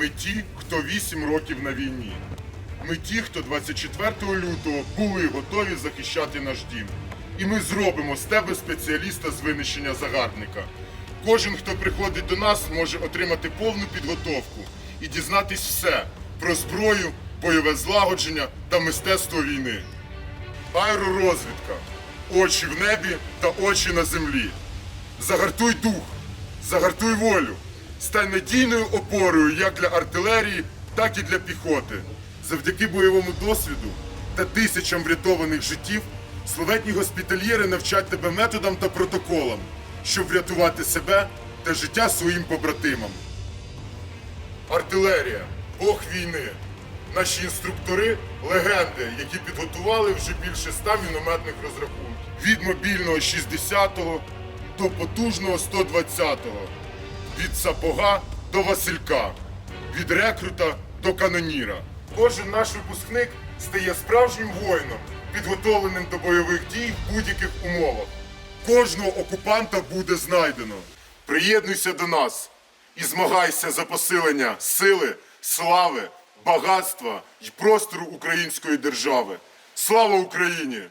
Ми ті, хто 8 років на війні. Ми ті, хто 24 лютого були готові захищати наш дім. І ми зробимо з тебе спеціаліста з винищення загарбника. Кожен, хто приходить до нас, може отримати повну підготовку і дізнатись все про зброю, бойове злагодження та мистецтво війни. Аеророзвідка. Очі в небі та очі на землі. Загартуй дух, загартуй волю. Стань надійною опорою як для артилерії, так і для піхоти. Завдяки бойовому досвіду та тисячам врятованих життів славетні госпітальєри навчать тебе методам та протоколам, щоб врятувати себе та життя своїм побратимам. Артилерія, Бог війни. Наші інструктори легенди, які підготували вже більше ста мінометних розрахунків. Від мобільного 60-го до потужного 120-го. Від сапога до Василька. Від рекрута до каноніра. Кожен наш випускник стає справжнім воїном, підготовленим до бойових дій в будь-яких умовах. Кожного окупанта буде знайдено. Приєднуйся до нас і змагайся за посилення сили, слави, багатства і простору української держави. Слава Україні!